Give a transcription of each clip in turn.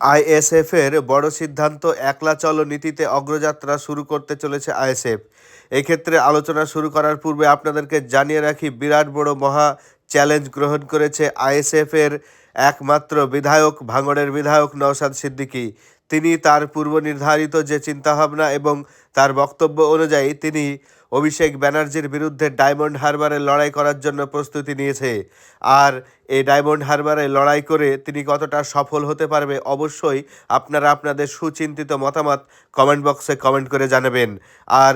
আইএসএফের বড় সিদ্ধান্ত একলা চলো নীতিতে অগ্রযাত্রা শুরু করতে চলেছে আইএসএফ। এক্ষেত্রে আলোচনা শুরু করার পূর্বে আপনাদেরকে জানিয়ে রাখি, বিরাট বড় মহা চ্যালেঞ্জ গ্রহণ করেছে আইএসএফের একমাত্র বিধায়ক, ভাঙড়ের বিধায়ক নওশাদ সিদ্দিকী। তিনি তার পূর্ব নির্ধারিত যে চিন্তাভাবনা এবং তার বক্তব্য অনুযায়ী তিনি অভিষেক ব্যানার্জির বিরুদ্ধে ডায়মন্ড হারবারে লড়াই করার জন্য প্রস্তুতি নিয়েছে। আর এই ডায়মন্ড হারবারে লড়াই করে তিনি কতটা সফল হতে পারবে অবশ্যই আপনারা আপনাদের সুচিন্তিত মতামত কমেন্ট বক্সে কমেন্ট করে জানাবেন। আর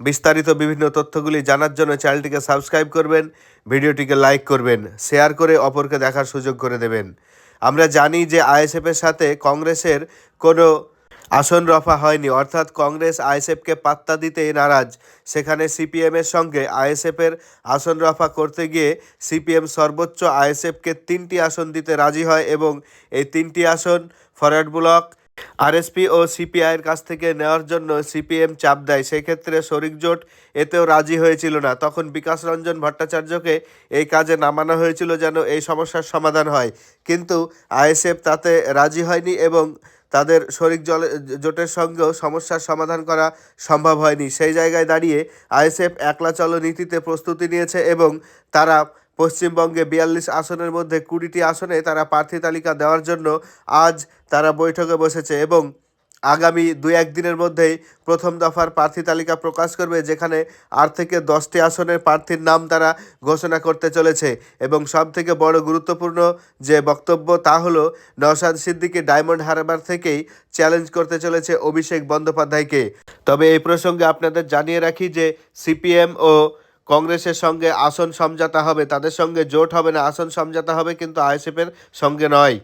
বিস্তারিত বিভিন্ন তথ্যগুলি জানার জন্য চ্যানেলটিকে সাবস্ক্রাইব করবেন, ভিডিওটিকে লাইক করবেন, শেয়ার করে অপরকে দেখার সুযোগ করে দেবেন। আমরা জানি যে আইএসএফের সাথে কংগ্রেসের কোনো আসন রফা হয়নি। অর্থাৎ কংগ্রেস আইএসএফকে পাত্তা দিতে নারাজ। সেখানে সিপিএমের সঙ্গে আইএসএফের আসন রফা করতে গিয়ে সিপিএম সর্বোচ্চ আইএসএফকে তিনটি আসন দিতে রাজি হয় এবং এই তিনটি আসন ফরওয়ার্ড ব্লক আরএসপি ও সিপিআইয়ের কাছ থেকে নেওয়ার জন্য সিপিএম চাপ দেয়। সেক্ষেত্রে শরিক জোট এতেও রাজি হয়েছিল না। তখন বিকাশ রঞ্জন ভট্টাচার্যকে এই কাজে নামানো হয়েছিল যেন এই সমস্যার সমাধান হয়। কিন্তু আইএসএফ তাতে রাজি হয়নি এবং তাদের শরিক জলে, জোটের সঙ্গেও সমস্যার সমাধান করা সম্ভব হয়নি। সেই জায়গায় দাঁড়িয়ে আইএসএফ একলা চলো নীতিতে প্রস্তুতি নিয়েছে এবং তারা পশ্চিমবঙ্গে বিয়াল্লিশ আসনের মধ্যে কুড়িটি আসনে তারা প্রার্থী তালিকা দেওয়ার জন্য আজ তারা বৈঠকে বসেছে এবং আগামী দু একদিনের মধ্যেই প্রথম দফার প্রার্থী তালিকা প্রকাশ করবে, যেখানে আট থেকে দশটি আসনের প্রার্থীর নাম তারা ঘোষণা করতে চলেছে। এবং সব থেকে বড় গুরুত্বপূর্ণ যে বক্তব্য তা হলো, নওশাদ সিদ্দিকি ডায়মন্ড হারবার থেকেই চ্যালেঞ্জ করতে চলেছে অভিষেক বন্দ্যোপাধ্যায়কে। তবে এই প্রসঙ্গে আপনাদের জানিয়ে রাখি যে সিপিএম ও কংগ্রেসের সঙ্গে আসন সমঝোতা হবে, তাদের সঙ্গে জোট হবে না, আসন সমঝোতা হবে কিন্তু আইএসএফের সঙ্গে নয়।